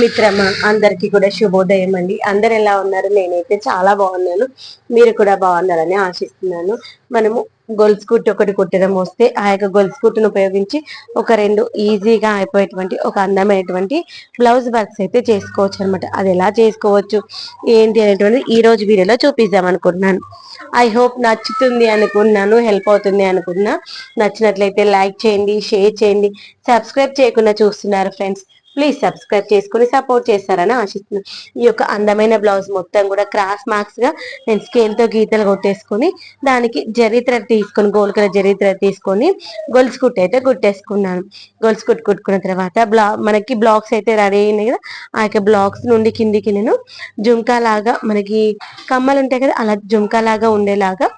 మిత్రమా అందరికీ కూడా శుభోదయం అండి. అందరు ఎలా ఉన్నారు? నేనైతే చాలా బాగున్నాను. మీరు కూడా బాగున్నారని ఆశిస్తున్నాను. మనము గొలుసు కుట్టు ఒకటి కుట్టడం వస్తే ఆ యొక్క గొలుసు కుట్టును ఉపయోగించి ఒక రెండు ఈజీగా అయిపోయేటువంటి ఒక అందమైనటువంటి బ్లౌజ్ వర్క్స్ అయితే చేసుకోవచ్చు అనమాట అది ఎలా చేసుకోవచ్చు? ఏంటి అనేటువంటి ఈ రోజు వీడియోలో చూపిద్దాం అనుకుంటున్నాను. ఐ హోప్ నచ్చుతుంది అనుకున్నాను హెల్ప్ అవుతుంది అనుకున్నా నచ్చినట్లయితే లైక్ చేయండి షేర్ చేయండి. సబ్స్క్రైబ్ చేయకుండా చూస్తున్నారు ఫ్రెండ్స్. ప్లీజ్ సబ్స్క్రైబ్ చేసుకుని సపోర్ట్ చేస్తారని ఆశిస్తున్నాను ఈ యొక్క అందమైన బ్లౌజ్ మొత్తం కూడా క్రాస్ మార్క్స్గా నేను స్కేన్తో గీతలు కొట్టేసుకొని దానికి జరీ థ్రెడ్ తీసుకొని గోల్డ్ కలర్ జరీ థ్రెడ్ తీసుకొని గొలుసు కుట్టు అయితే కుట్టేసుకున్నాను. గొలుసు కుట్టు కుట్టుకున్న తర్వాత బ్లా మనకి బ్లాక్స్ అయితే రెడీ అయినాయి కదా ఆ యొక్క బ్లాక్స్ నుండి కిందికి నేను జుంకా లాగా మనకి కమ్మలు ఉంటాయి కదా అలా జుంకా లాగా ఉండేలాగా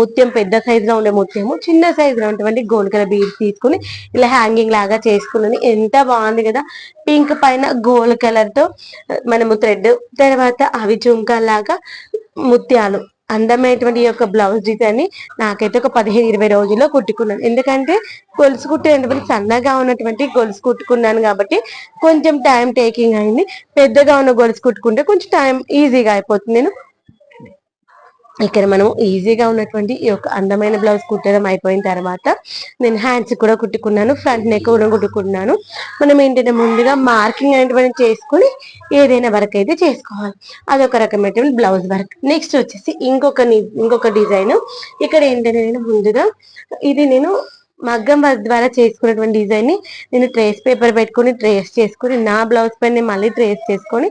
ముత్యం పెద్ద సైజులో ఉండే ముత్యము చిన్న సైజులో ఉన్నటువంటి గోల్డ్ కలర్ బీడ్స్ తీసుకుని ఇలా హ్యాంగింగ్ లాగా చేసుకున్నాను. ఎంత బాగుంది కదా పింక్ పైన గోల్డ్ కలర్తో మనము థ్రెడ్ తర్వాత అవి జుంకా లాగా ముత్యాలు. అందమైనటువంటి యొక్క బ్లౌజ్ డిజైన్ నాకైతే ఒక పదిహేను ఇరవై రోజుల్లో కుట్టుకున్నాను. ఎందుకంటే గొలుసు కుట్టేటువంటి సన్నగా ఉన్నటువంటి గొలుసు కుట్టుకున్నాను కాబట్టి కొంచెం టైం టేకింగ్ అయింది. పెద్దగా ఉన్న గొలుసు కుట్టుకుంటే కొంచెం టైం ఈజీగా అయిపోతుంది. నేను ఇక్కడ మనం ఈజీగా ఉన్నటువంటి ఈ యొక్క అందమైన బ్లౌజ్ కుట్టడం అయిపోయిన తర్వాత నేను హ్యాండ్స్ కూడా కుట్టుకున్నాను ఫ్రంట్ నెక్ కూడా కుట్టుకున్నాను. మనం ఏంటంటే ముందుగా మార్కింగ్ అనేటువంటి చేసుకుని ఏదైనా వర్క్ అయితే చేసుకోవాలి. అదొక రకమైనటువంటి బ్లౌజ్ వర్క్. నెక్స్ట్ వచ్చేసి ఇంకొక ఇంకొక డిజైన్. ఇక్కడ ఏంటంటే నేను ముందుగా ఇది నేను మగ్గం వర్క్ ద్వారా చేసుకున్నటువంటి డిజైన్ని నేను ట్రేస్ పేపర్ పెట్టుకొని ట్రేస్ చేసుకుని నా బ్లౌజ్ పైన మళ్ళీ ట్రేస్ చేసుకొని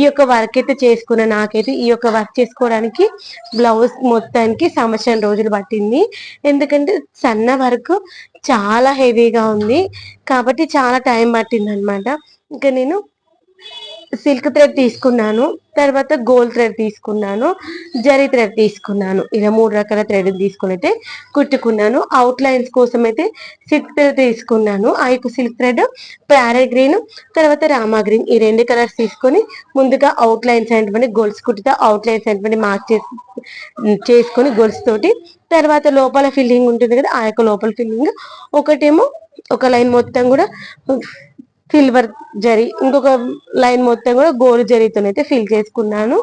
ఈ యొక్క వర్క్ అయితే చేసుకున్న నాకైతే ఈ యొక్క వర్క్ చేసుకోవడానికి బ్లౌజ్ మొత్తానికి సంవత్సరం రోజులు పట్టింది. ఎందుకంటే సన్న వర్క్ చాలా హెవీగా ఉంది. కాబట్టి చాలా టైం పట్టింది అనమాట ఇంకా నేను సిల్క్ థ్రెడ్ తీసుకున్నాను. తర్వాత గోల్డ్ థ్రెడ్ తీసుకున్నాను. జరీ థ్రెడ్ తీసుకున్నాను. ఇలా మూడు రకాల థ్రెడ్ తీసుకుని అయితే కుట్టుకున్నాను. అవుట్ లైన్స్ కోసం అయితే సిల్క్ థ్రెడ్ తీసుకున్నాను. ఆ యొక్క సిల్క్ థ్రెడ్ ప్యారె గ్రీన్ తర్వాత రామా గ్రీన్ ఈ రెండు కలర్స్ తీసుకొని ముందుగా అవుట్ లైన్స్ అయినటువంటి గోల్స్ కుట్టితో అవుట్ లైన్స్ అయినటువంటి మార్క్ చేసి చేసుకొని గొలుసు తోటి తర్వాత లోపల ఫిల్లింగ్ ఉంటుంది కదా ఆ యొక్క లోపల ఫిల్లింగ్ ఒకటేమో ఒక లైన్ మొత్తం కూడా సిల్వర్ జరీ ఇంకొక లైన్ మొత్తం కూడా గోల్డ్ జరీతో అయితే ఫిల్ చేసుకున్నాను.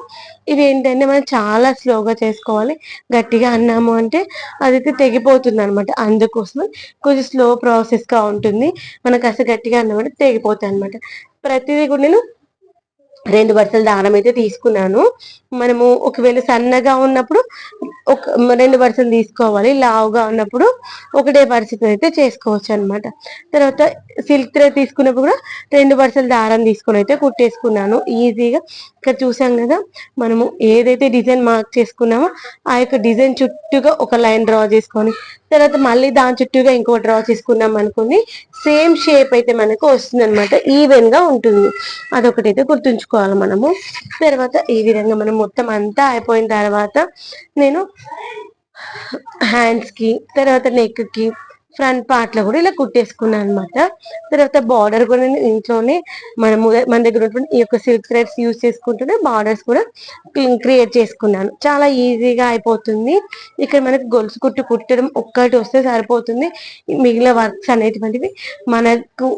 ఇది ఏంటంటే మనం చాలా స్లోగా చేసుకోవాలి. గట్టిగా అన్నాము అంటే అదైతే తెగిపోతుంది అనమాట అందుకోసం కొంచెం స్లో ప్రాసెస్గా ఉంటుంది. మనకు అసలు గట్టిగా అన్నామంటే తెగిపోతుంది అనమాట ప్రతిదీ కూడా నేను రెండు వరుసల దారం అయితే తీసుకున్నాను. మనము ఒకవేళ సన్నగా ఉన్నప్పుడు ఒక రెండు వరుసలు తీసుకోవాలి లావుగా ఉన్నప్పుడు ఒకటే వరుసతో అయితే చేసుకోవచ్చు అనమాట తర్వాత సిల్క్ థ్రెడ్ తీసుకున్నప్పుడు కూడా రెండు వరుసల దారం తీసుకొని అయితే కుట్టేసుకున్నాను. ఈజీగా ఇక్కడ చూసాం కదా మనము ఏదైతే డిజైన్ మార్క్ చేసుకున్నామో ఆ యొక్క డిజైన్ చుట్టూగా ఒక లైన్ డ్రా చేసుకొని తర్వాత మళ్ళీ దాని చుట్టూగా ఇంకో డ్రా చేసుకున్నాం అనుకోండి సేమ్ షేప్ అయితే మనకు వస్తుంది అనమాట ఈవెన్గా ఉంటుంది. అదొకటి అయితే గుర్తుంచుకోవాలి మనము. తర్వాత ఈ విధంగా మనం మొత్తం అంతా అయిపోయిన తర్వాత నేను హ్యాండ్స్కి తర్వాత నెక్కి ఫ్రంట్ పార్ట్లో కూడా ఇలా కుట్టేసుకున్నాను అనమాట తర్వాత బార్డర్ కూడా నేను ఇంట్లోనే మనము మన దగ్గర ఉన్నటువంటి ఈ యొక్క సిల్క్ థ్రెడ్స్ యూజ్ చేసుకుంటూనే బార్డర్స్ కూడా క్రియేట్ చేసుకున్నాను. చాలా ఈజీగా అయిపోతుంది. ఇక్కడ మనకి గొలుసు కుట్టు కుట్టడం ఒక్కటి వస్తే సరిపోతుంది. మిగిలిన వర్క్స్ అనేటువంటివి మనకు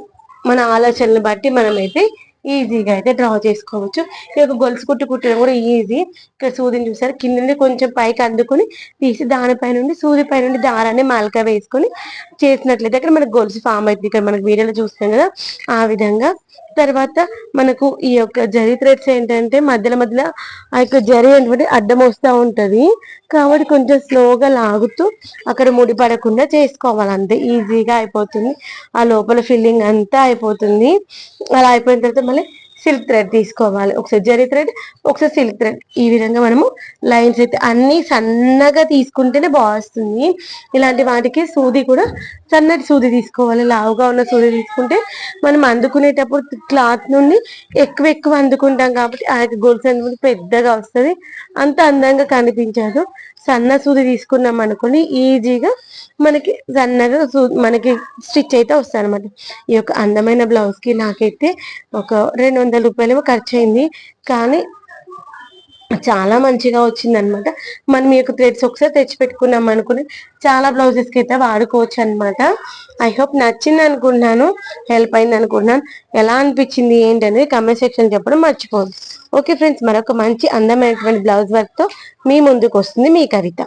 మన ఆలోచనలు బట్టి మనమైతే ఈజీగా అయితే డ్రా చేసుకోవచ్చు. ఈ యొక్క గొలుసు కుట్టు కుట్టడం కూడా ఈజీ. ఇక్కడ సూదిని చూసారు? కింద నుండి కొంచెం పైకి అందుకొని తీసి దానిపై నుండి సూది పైనుండి దారాన్ని మలక వేసుకొని చేసినట్లయితే అక్కడ మనకు గొలుసు ఫామ్ అవుతుంది ఇక్కడ మనకు వీడియోలో చూస్తాం కదా ఆ విధంగా. తర్వాత మనకు ఈ యొక్క జరి థ్రెడ్స్ ఏంటంటే మధ్యలో మధ్యలో ఆ యొక్క జరి ఏంటంటే అడ్డం వస్తూ ఉంటది. కాబట్టి కొంచెం స్లోగా లాగుతూ అక్కడ ముడి పడకుండా చేసుకోవాలి అంతే. ఈజీగా అయిపోతుంది. ఆ లోపల ఫిల్లింగ్ అంతా అయిపోతుంది. అలా అయిపోయిన తర్వాత మళ్ళీ సిల్క్ థ్రెడ్ తీసుకోవాలి. ఒకసారి జరీ థ్రెడ్ ఒకసారి సిల్క్ థ్రెడ్ ఈ విధంగా మనము లైన్స్ అయితే అన్ని సన్నగా తీసుకుంటేనే బాగుస్తుంది ఇలాంటి వాటికి సూది కూడా సన్నటి సూది తీసుకోవాలి. లావుగా ఉన్న సూది తీసుకుంటే మనం అందుకునేటప్పుడు క్లాత్ నుండి ఎక్కువ ఎక్కువ అందుకుంటాం కాబట్టి ఆ యొక్క గొలుసు అనేది పెద్దగా వస్తుంది. అంత అందంగా కనిపించదు. సన్న సూది తీసుకున్నాం అనుకోండి ఈజీగా మనకి సన్నగా మనకి స్టిచ్ అయితే వస్తాయి అనమాట ఈ యొక్క అందమైన బ్లౌజ్కి నాకైతే ఒక రెండు వందల రూపాయలు ఖర్చు అయింది కానీ చాలా మంచిగా వచ్చింది అనమాట మనం ఈ యొక్క థ్రెడ్స్ ఒకసారి తెచ్చి పెట్టుకున్నాం అనుకుని చాలా బ్లౌజెస్కి అయితే వాడుకోవచ్చు అనమాట ఐ హోప్ నచ్చింది అనుకుంటున్నాను. హెల్ప్ అయింది అనుకుంటున్నాను. ఎలా అనిపించింది ఏంటనేది కమెంట్ సెక్షన్ చెప్పడం మర్చిపోదు ఓకే ఫ్రెండ్స్ మరొక మంచి అందమైనటువంటి బ్లౌజ్ వర్క్తో మీ ముందుకు వస్తుంది మీ కవిత.